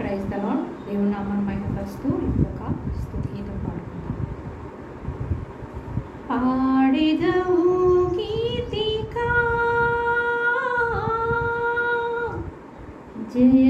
క్రైస్ the lord దేవుని నామను మహిమపరుస్తూ ఇంకొక స్థుతి పాడుకుందాం. పాడిదవు జయ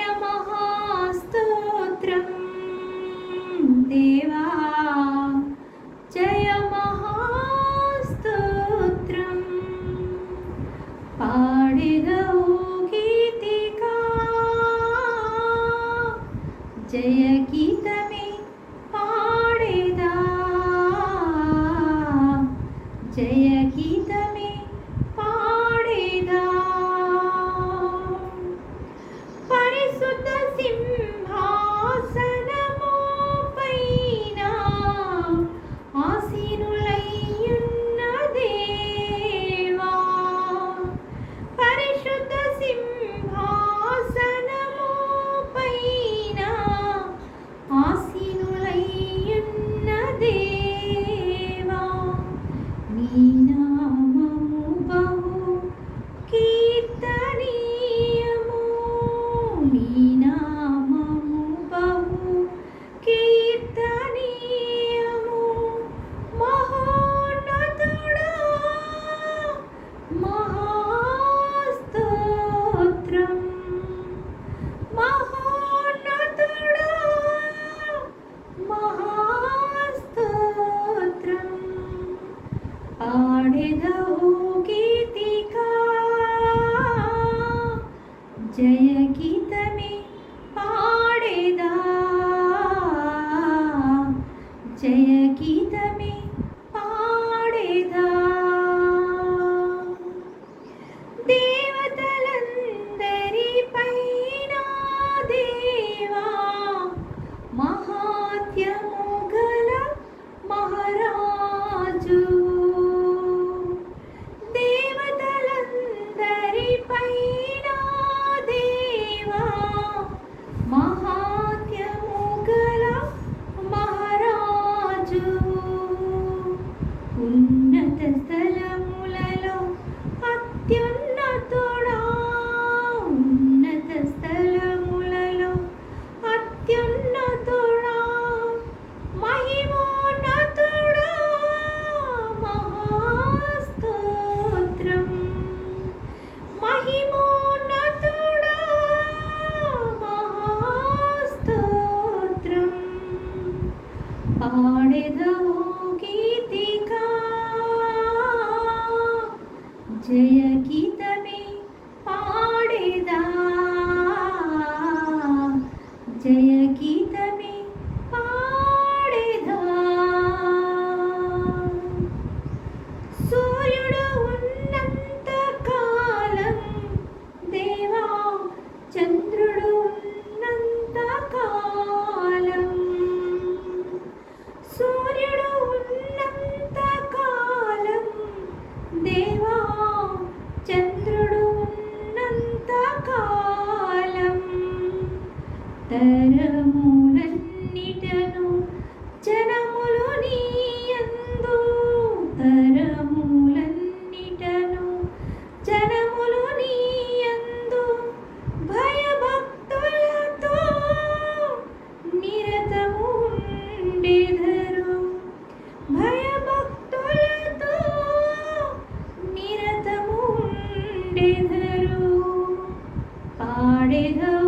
जय की పాడెదవు కీర్తికా జయ గీతమే పాడేదా. జయ గీత నీయందు తరములన్నిటను జనములు నీయందు భయభక్తులతో నిరతము ఉండెదరు భయభక్తులతో నిరతము ఉండెదరు పాడెదరు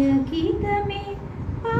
చిరగీతమే ఆ